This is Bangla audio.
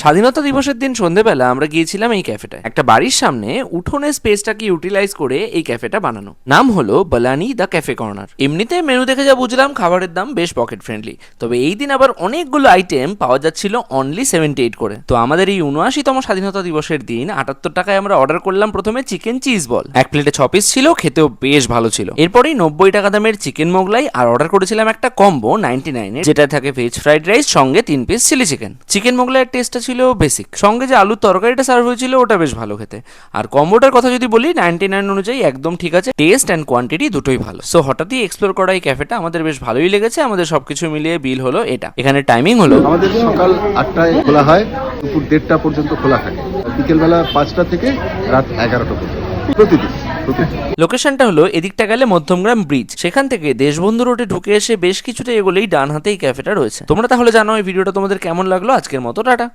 স্বাধীনতা দিবসের দিন সন্ধেবেলা আমরা গিয়েছিলাম এই ক্যাফেটায়। একটা বাড়ির সামনে উঠোনের স্পেসটাকে ইউটিলাইজ করে এই ক্যাফেটা বানানো। নাম হলো বলানি দ্য ক্যাফে কর্নার এমনিতে মেনু দেখে যা বুঝলাম, খাবারের দাম বেশ পকেট ফ্রেন্ডলি তবে এই দিন আবার অনেকগুলো আইটেম পাওয়া যাচ্ছিল অনলি সেভেন্টি এইট করে। তো আমাদের এই উনআশিতম স্বাধীনতা দিবসের দিন আটাত্তর টাকায় আমরা অর্ডার করলাম প্রথমে চিকেন চিজ বল এক প্লেটে ছ পিস ছিল, খেতেও বেশ ভালো ছিল। এরপরেই নব্বই টাকা দামের চিকেন মোগলাই আর অর্ডার করেছিলাম একটা কম্বো নাইনটি নাইনের যেটা থাকে ভেজ ফ্রাইড রাইস সঙ্গে তিন পিস চিলি চিকেন চিকেন মোগলাইয়ের টেস্টটা ছিল বেসিক সঙ্গে যে আলুর তরকারিটা সার্ভ হয়েছিল ওটা বেশ ভালো খেতে। আর কম্বোটার কথা যদি বলি নাইনটি নাইন অনুযায়ী একদম ঠিক আছে টেস্ট অ্যান্ড কোয়ান্টিটি দুটোই ভালো। সো হঠাৎই এক্সপ্লোর করা এই ক্যাফেটা আমাদের বেশ ভালোই লেগেছে আমাদের সবকিছু মিলিয়ে বিল হলো এটা। এখানে টাইমিং হলো। আমাদের সকাল আটটায় খোলা হয় দুপুর দেড়টা পর্যন্ত খোলা থাকে। বিকেলবেলা পাঁচটা থেকে রাত এগারোটা পর্যন্ত। প্রতিদিন লোকেশনটা হলো এদিকটা গেলে মধ্যমগ্রাম ব্রিজ সেখান থেকে দেশবন্ধু রোডে ঢুকে এসে বেশ কিছুটা এগোলেই ডান হাতে এই ক্যাফেটা রয়েছে। তোমরা তাহলে জানো এই ভিডিওটা তোমাদের কেমন লাগল? আজকের মতো টাটা।